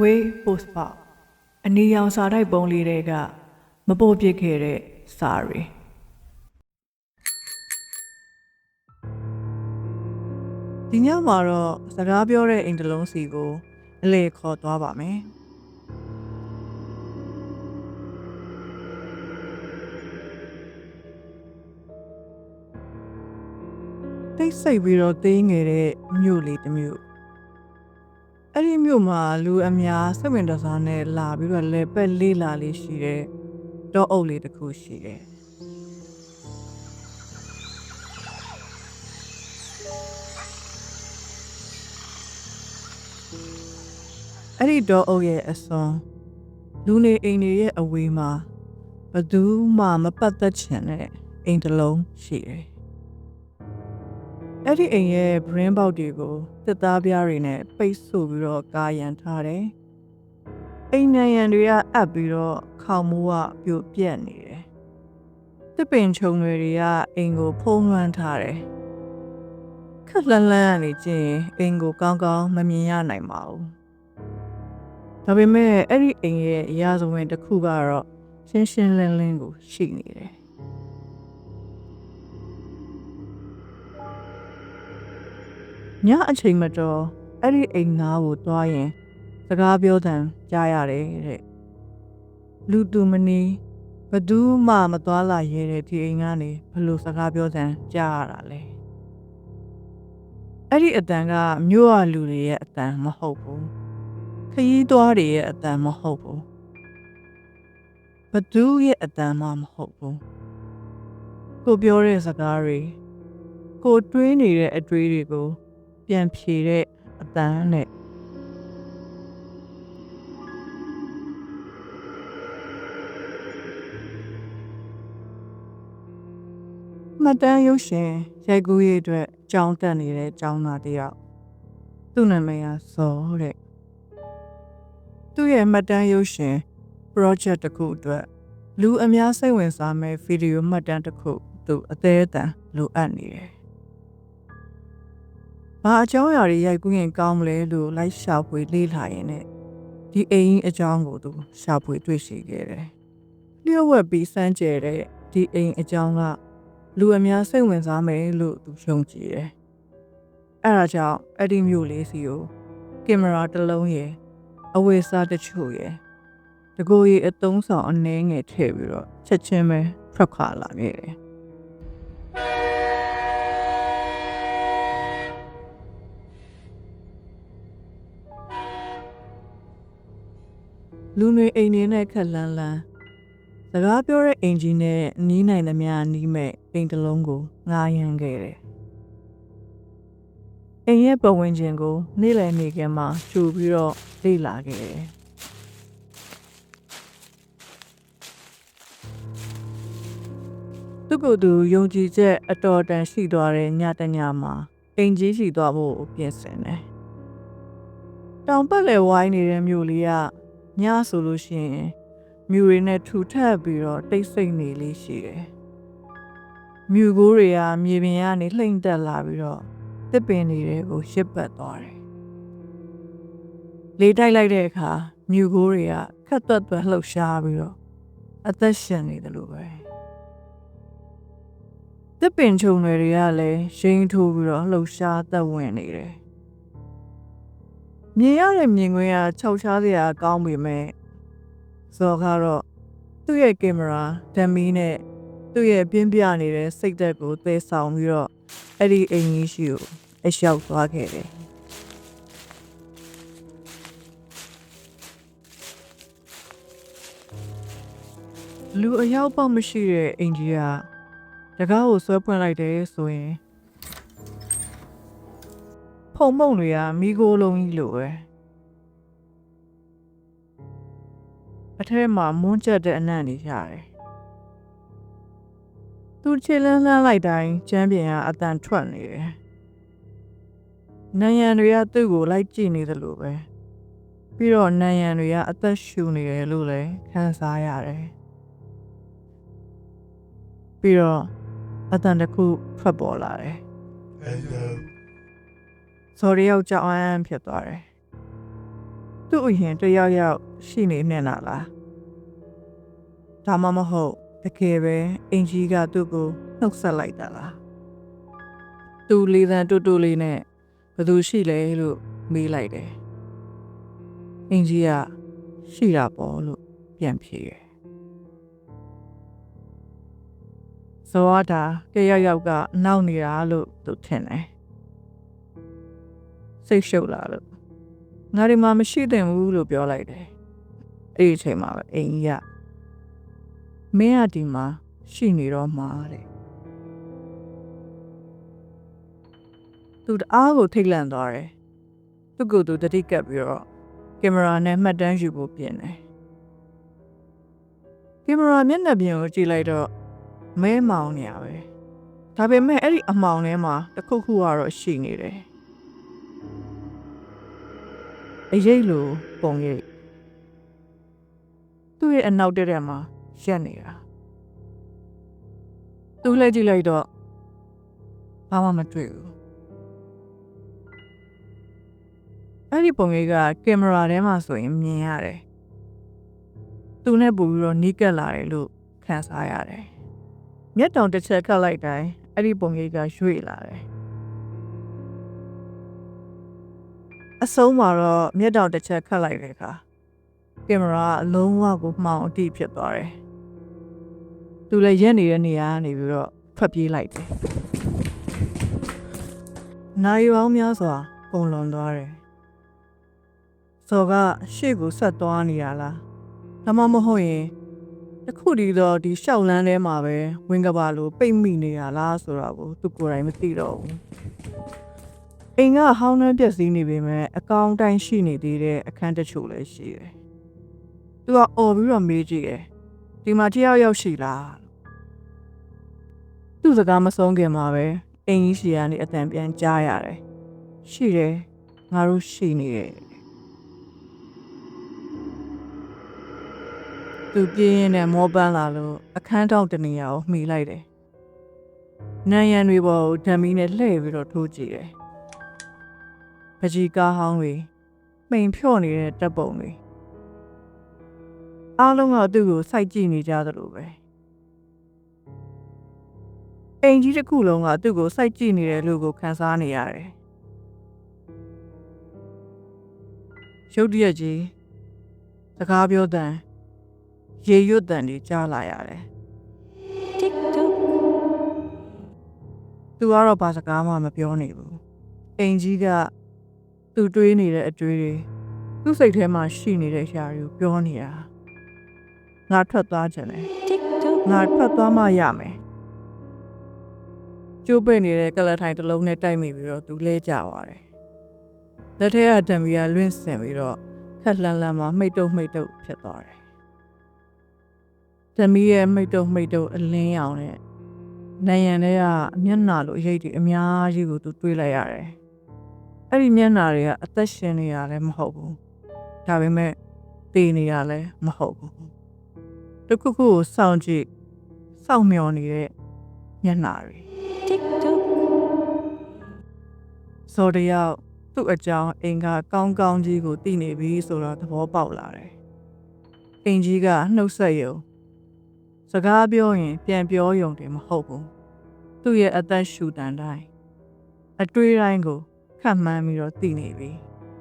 ဝေးပို့စ်ပါအနီရောင်စာတိုက်ပုံလေးတွေကမပို့ပစ်ခဲ့တဲ့စာရီဒီညမှာတော့စကားပြောတဲ့အိမ်တစ်လုံးစီကိုအလေခေါ်သွားပါမယ်တိတ်ဆိတ်ပြီးတော့သေးငယ်တဲ့မြို့လေးတစ်မြို့ အဲ့ဒီမြို့မှာလူအများစိတ်ဝင်တစားနဲ့လာပြီးတော့လဲပက်လေးလာလေးရှိတဲ့တောအုပ်လေးတစ်ခုရှိတယ်အဲ့ဒီတော့အုပ်ရဲ့အစွန်လူနေအိမ်တွေရဲ့အဝေးမှာဘယ်သူမှမပတ်သက်ချင်တဲ့အိမ်တစ်လုံးရှိတယ်။ အဲ့ဒီအိမ်ရဲ့ brain box တွေကိုတစ်သားပြားတွေနဲ့ပိတ်ဆို့ပြီးတော့ကာရန်ထားတယ်။အိမ်နံရံတွေကအပ်ပြီးတော့ခေါင်မိုးကပြိုပြက်နေတယ်။တစ်ပင်ချုံတွေတွေကအိမ်ကိုဖုံးလွှမ်းထားတယ်။ခက်လန်းလန်းကနေကျင်အိမ်ကိုကောင်းကောင်းမမြင်ရနိုင်ပါဘူး။ဒါပေမဲ့အဲ့ဒီအိမ်ရဲ့အရာဇဝင်တစ်ခုကတော့ရှင်းရှင်းလင်းလင်းကိုရှိနေတယ်။ ညအချိန်မတော်အဲ့ဒီအိမ်သားကိုတွားရင် စကားပြောတန်ကြားရတယ်တဲ့။လူတူမနီဘယ်သူမှမသွားလာရဲတဲ့ဒီအိမ်ကနေဘယ်လိုစကားပြောတန်ကြားရတာလဲ။အဲ့ဒီအတန်ကမြို့ရလူတွေရဲ့အတန်မဟုတ်ဘူး။ခရီးသွားတွေရဲ့အတန်မဟုတ်ဘူးဘသူရဲ့အတန်မှမဟုတ်ဘူးကိုပြောတဲ့စကားတွေကိုတွေးနေတဲ့အတွေးတွေကို ပြန်ဖြေတဲ့အတန်နဲ့မတန်းရုပ်ရှင်ရိုက်ကူးရေးအတွက်ကြောင်းတက်နေတဲ့ကျောင်းသားတစ်ယောက်သူ့နာမည်ကဇော်တဲ့သူ့ရဲ့မှတ်တမ်းရုပ်ရှင် project တစ်ခုအတွက်လူအများစိတ်ဝင်စားမဲ့ဗီဒီယိုမှတ်တမ်းတစ်ခုသူအသေးအတန်လိုအပ်နေတယ်။ ဘာအကြောင်းအရာတွေရိုက်ကူးရင်ကောင်းမလဲလို့လိုက်ရှာဖွေလေ့လာရင်လည်းဒီအိမ်အကြောင်းကိုသူရှာဖွေတွေ့ရှိခဲ့တယ်။လျှို့ဝှက်ပြီးစမ်းကြဲတဲ့ဒီအိမ်အကြောင်းကလူအများစိတ်ဝင်စားမယ်လို့သူယုံကြည်တယ်။အဲဒါကြောင့်အဲ့ဒီမျိုးလေးစီကိုကင်မရာတစ်လုံးရယ်အဝေးစားတချို့ရယ်တကိုယ်ရီအတုံးဆောင်အနှဲငယ်ထည့်ပြီးတော့ချက်ချင်းပဲထွက်ခွာလာခဲ့တယ် လူတွေအိမ်နေနဲ့ခက်လန်းလန်းစကားပြောတဲ့အင်ဂျင်နဲ့နီးနိုင်သမျှနီးမဲ့အိမ်တစ်လုံးကိုငားရမ်းခဲ့တယ်အိမ်ရဲ့ပတ်ဝန်းကျင်ကို နေ့လည်နေကမှကျူပြီးတော့လေ့လာခဲ့တယ်သူကသူယုံကြည်ချက်အတော်တန်ရှိသွားတဲ့ညတညမှာအိမ်ကြီးရှိသွားဖို့ပြင်ဆင်တယ်တောင်ပတ်လည်ဝိုင်းနေတဲ့မြို့လေးက ညဆိုလို့ရှိရင်မြူတွေနဲ့ထူထပ်ပြီးတော့တိတ်ဆိတ်နေလေးရှိတယ်မြူကိုးတွေကမြေပြင်ကနေလှိမ့်တက်လာပြီးတော့တစ်ပင်တွေကိုရှစ်ပတ်သွားတယ်။လေတိုက်လိုက်တဲ့အခါမြူကိုးတွေကခက်သွက်သွက်လှုပ်ရှားပြီးတော့အသက်ရှင်နေတယ်လို့ပဲ။တစ်ပင်ချုံတွေကလည်းရှိန်ထိုးပြီးတော့လှုပ်ရှားသက်ဝင်နေတယ်။ မြင်ရတဲ့မြင်ကွင်းကခြောက်ခြားစရာကောင်းပေမဲ့ဇော်ကတော့သူ့ရဲ့ကင်မရာဓာတ်မီနဲ့သူ့ရဲ့ပြင်းပြနေတဲ့စိတ်သက်ကိုသေဆောင်ပြီးတော့အဲ့ဒီအိမ်ကြီးရှိကိုအလျှောက်သွားခဲ့တယ်လူအယောက်ပေါက်မရှိတဲ့အိမ်ကြီးကတကားကိုဆွဲဖွင့်လိုက်တယ်ဆိုရင် ဖုံမုံတွေကမိโกလုံးကြီးလိုပဲအထက်မှာမွန်းကျက်တဲ့အနံ့တွေရတယ်သူချေလန်းလှမ်းလိုက်တိုင်းကျမ်းပြင်ကအတန်ထွက်နေတယ်နယံတွေကသူ့ကိုလိုက်ကြည့်နေသလိုပဲပြီးတော့နယံတွေကအသက်ရှူနေတယ်လို့လည်းခံစားရတယ်ပြီးတော့အတန်တစ်ခုထွက်ပေါ်လာတယ် Hello. ဇော်ရီယောက်ကြောက်အမ်းဖြစ်သွားတယ်သူ့အရင်တယောက်ယောက်ရှိနေနေတာလားဒါမှမဟုတ်တကယ်ပဲအင်ကြီးကသူ့ကိုနှုတ်ဆက်လိုက်တာလားသူလေးသံတူတူလေးနဲ့ဘယ်သူရှိလဲလို့မေးလိုက်တယ်အင်ကြီးကရှိတာပေါ့လို့ပြန်ဖြေတယ်ဇောတာတယောက်ယောက်ကနောက်နေတာလို့သူထင်တယ် စိတ်ရှုပ်လာလို့ငါဒီမှာမရှိသင့်ဘူးလို့ပြောလိုက်တယ်အဲ့ဒီအချိန်မှာပဲအင်ကြီးကမင်းကဒီမှာရှိနေတော့မှာတဲ့သူတအားကိုထိတ်လန့်သွားတယ်သူ့ကိုယ်သူတတိကပ်ပြီးတော့ကင်မရာနဲ့မှတ်တမ်းယူဖို့ပြင်တယ်ကင်မရာမျက်နှာပြင်ကိုကြည့်လိုက်တော့မဲမောင်နေရပဲဒါပေမဲ့အဲ့ဒီအမောင်ထဲမှာတစ်ခုခုကတော့ရှိနေတယ် အရေးလိုပုံရိပ်သူ့ရဲ့အနောက်တက်တက်မှာရက်နေတာသူလည်းကြည့်လိုက်တော့ဘာမှမတွေ့ဘူးအဲ့ဒီပုံရိပ်ကကင်မရာထဲမှာဆိုရင်မြင်ရတယ်သူနဲ့ပို့ပြီးတော့နီးကပ်လာတယ်လို့ခံစားရတယ်မျက်တောင်တစ်ချက်ခတ်လိုက်တိုင်းအဲ့ဒီပုံရိပ်ကရွေ့လာတယ် အဆုံးမှာတော့မျက်တောင်တစ်ချက်ခတ်လိုက်တဲ့အခါကင်မရာအလုံးဝကိုမှောင်အတိဖြစ်သွားတယ်။သူလည်းရက်နေတဲ့နေရာကနေပြီးတော့ထွက်ပြေးလိုက်တယ်။နိုင်ရောင်များစွာပုံလွန်သွားတယ်။စော်ကရှေ့ကိုဆက်သွားနေရလား။ဒါမှမဟုတ်ရင်တစ်ခုတည်းတော့ဒီရှောက်လန်းထဲမှာပဲဝင်ကပါလို့ပိတ်မိနေရလားဆိုတော့ကိုသူကိုယ်တိုင်မသိတော့ဘူး။ အိမ်ကဟောင်းနှမ်းပြက်စီးနေပေမဲ့အကောင့်တိုင်းရှိနေသေးတဲ့အခန်းတချို့လည်းရှိတယ်။သူကអော်ပြီးတော့မေးကြည့်တယ်ဒီမှာတယောက်ယောက်ရှိလားသူ့စကားမဆုံးခင်မှာပဲအင်ကြီးရှီကနေအတန်ပြန်ကြားရတယ်ရှိတယ်ငါတို့ရှိနေတယ်သူပြင်းရင်နဲ့မောပန်းလာလို့အခန်းတောက်တနေရာကိုမှီလိုက်တယ်နန်းရံတွေပေါ်ကိုဓာမီနဲ့လှည့်ပြီးတော့ထိုးကြည့်တယ် ပကြီးကားဟောင်းတွေမှိန်ဖြော့နေတဲ့တပ်ပုံတွေအားလုံးကသူ့ကိုစိုက်ကြည့်နေကြသလိုပဲအိမ်ကြီးတစ်ခုလုံးကသူ့ကိုစိုက်ကြည့်နေတယ်လို့ကိုခံစားနေရတယ်ရုတ်တရက်ကြီးစကားပြောတဲ့ရေရွတ်တန်တွေကြားလာရတယ် TikTok သူကတော့ဘာစကားမှမပြောနေဘူးအိမ်ကြီးက သူတွေးနေတဲ့အတွေးတွေသူ့စိတ်ထဲမှာရှိနေတဲ့ຢာတွေကိုပြောနေတာငါထွက်သွားခြင်းလေ TikTok ငါထွက်သွားမှရမယ်ကျိုးပိတ်နေတဲ့ကလထိုင်တစ်လုံးနဲ့တိုက်မိပြီးတော့သူလဲကျသွားတယ်လက်ထဲကတံမီကလွင့်စင်ပြီးတော့ခက်လန်းလန်းမှာမှိတ်တုပ်မှိတ်တုပ်ဖြစ်သွားတယ်တံမီရဲ့မှိတ်တုပ်မှိတ်တုပ်အလင်းရောင်နဲ့နိုင်ရန်ထဲကအမျက်နှာလိုအရေးတွေအများကြီးကိုသူတွေးလိုက်ရတယ် အဲ့ဒီမျက်နှာတွေကအသက်ရှင်နေရလည်းမဟုတ်ဘူးဒါပေမဲ့တည်နေရလည်းမဟုတ်ဘူးတစ်ခုခုကိုစောင့်ကြည့်စောင့်မျှော်နေတဲ့မျက်နှာတွေ TikTok စော်တယောက်သူ့အကြောင်းအိမ်ကကောင်းကောင်းကြီးကိုသိနေပြီဆိုတော့သဘောပေါက်လာတယ်။အိမ်ကြီးကနှုတ်ဆက်ရုံစကားပြောရင် ပြန်ပြောရုံတင်မဟုတ်ဘူး။သူ့ရဲ့အသက်ရှူတန်တိုင်းအတွေးတိုင်းကို ခတ်မှန်းပြီးတော့သိနေပြီ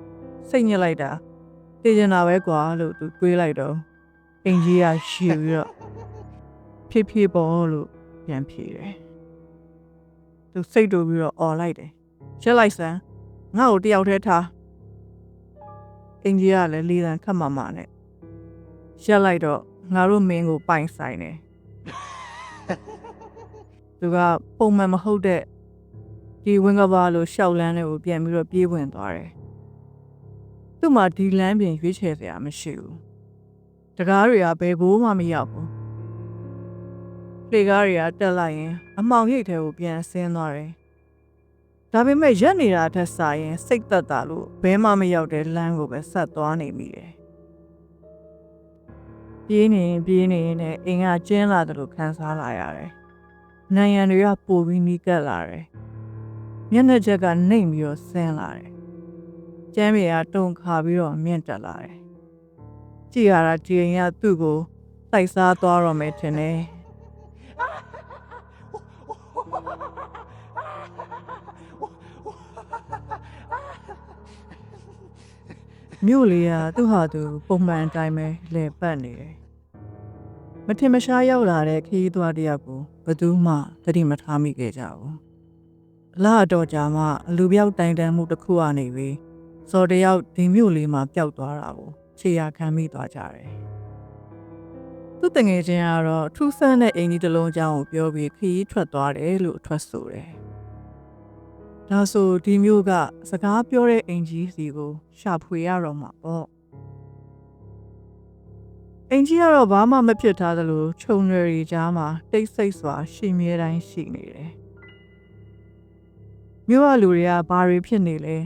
။စိတ်ညစ်လိုက်တာတည်ကျင်တာပဲကွာလို့သူတွေးလိုက်တော့အိမ်ကြီးကရှူပြီးတော့ဖြည်းဖြည်းပေါ်လို့ပြန်ဖြေတယ်။သူစိတ်တူပြီးတော့អော်လိုက်တယ်။ရက်လိုက်စမ်းငါ့ကိုတယောက်တည်းထားအင်ကြီးကလည်းလေးတန်းခတ်မမနဲ့ရက်လိုက်တော့ငါတို့မင်းကိုပိုင်ဆိုင်တယ်သူကပုံမှန်မဟုတ်တဲ့ ဒီဝင်းကဘာလိုရှောက်လန်းတွေကိုပြန်ပြီးတော့ပြေးဝင်သွားတယ်သူ့မှာဒီလမ်းပြင်ရွေးချယ်စရာမရှိဘူးတကားတွေကဘယ်ကိုမှမရောက်ဘူးလေကားတွေကတက်လိုက်ရင် အမောင်ရိတ်ထဲကိုပြန်ဆင်းသွားတယ်ဒါပေမဲ့ရက်နေတာထက်စာရင် စိတ်သက်သာလို့ဘဲမှမရောက်တဲ့လမ်းကိုပဲဆက်သွားနေမိတယ်ပြေးနေရင်ပြေးနေရင်လည်းအင်ကကျင်းလာတယ်လို့ခံစားလာရတယ်။နိုင်ရန်တွေကပိုပြီးနီးကပ်လာတယ်။ မျက်နှာချက်ကနှိမ်ပြီးတော့ဆင်းလာတယ်။ကြကျမ်းမြေကတုန်ခါပြီးတော့မြင့်တက်လာတယ်ကြည်ရတာဒီအိမ်ကသူ့ကိုတိုက်စားသွားတော့မယ်ထင်တယ်မြို့လေးကသူ့ဟာသူပုံမှန်အတိုင်းပဲလဲပတ်နေတယ်မထင်မရှားရောက်လာတဲ့ခရီးသွားတစ်ယောက်ကိုဘယ်သူမှသတိမထားမိခဲ့ကြဘူး အလားအတော်ကြာမှအလူပြောက်တိုင်တန်းမှုတစ်ခုကနေပြီးစော်တယောက်ဒီမြို့လေးမှာပျောက်သွားတာကိုခြေရာခံမိသွားကြတယ်သူ့တငယ်ချင်းကတော့ထူးဆန်းတဲ့အင်ကြီးတစ်လုံးအကြောင်းကိုပြောပြီးခရီးထွက်သွားတယ်လို့အထွက်ဆိုတယ်ဒါဆိုဒီမျိုးကစကားပြောတဲ့အင်ကြီးစီကိုရှာဖွေရတော့မှာပေါ့အင်ကြီးကတော့ဘာမှမဖြစ်ထားသလိုခြုံရွယ်ရီကြားမှာတိတ်ဆိတ်စွာရှိမြဲတိုင်းရှိနေတယ် မြို့ကလူတွေကဘာတွေဖြစ်နေလဲ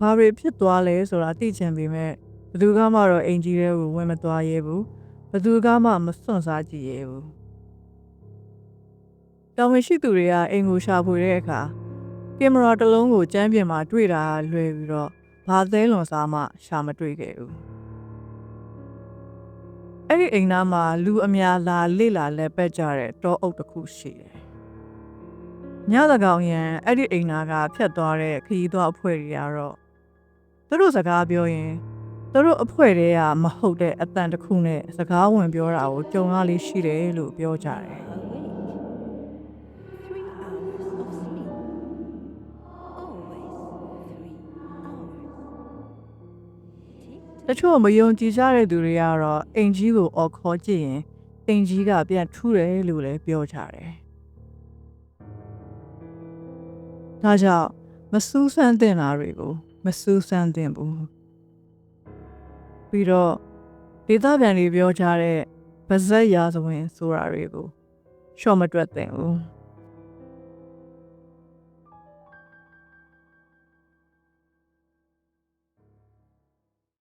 ဘာတွေဖြစ်သွားလဲဆိုတာသိချင်ပေမဲ့ဘယ်သူကမှတော့အင်ကြီးတွေကိုဝင်မသွားရဲဘူးဘယ်သူကမှမစွန့်စားကြည့်ရဲဘူးတောင်မရှိသူတွေကအိမ်ကိုရှာဖွေတဲ့အခါကင်မရာတစ်လုံးကိုကျမ်းပြင်မှာတွေ့တာလွယ်ပြီးတော့ဘာသဲလွန်စားမှရှာမတွေ့ခဲ့ဘူးအဲ့ဒီအိမ်သားမှာလူအများလာလေ့လာလဲပက်ကြတဲ့တောအုပ်တစ်ခုရှိတယ် ညသကောင်ရန်အဲ့ဒီအိမ်သားကဖြတ်သွားတဲ့ခရီးသွားအဖွဲ့တွေကတော့သူတို့စကားပြောရင်သူတို့အဖွဲ့တွေကမဟုတ်တဲ့အတန်တစ်ခုနဲ့စကားဝင်ပြောတာကိုကြုံရလေးရှိတယ်လို့ပြောကြတယ် Awake. Three hours of sleep. Always three hours. Tick တချို့မယုံကြည်ကြတဲ့သူတွေကတော့အင်ကြီးကိုအော်ခေါ်ကြည့်ရင်အင်ကြီးကပြန်ထူးတယ်လို့လည်းပြောကြတယ်။ ဒါကြောင့်မစူးစမ်းတင်တာတွေကိုမစူးစမ်းတင်ဘူး။ပြီးတော့ဒေသပြန်တွေပြောကြတဲ့ဗဇက်ရာဇဝင်ဆိုတာတွေကိုရှော့မတွက်တင်ဘူး။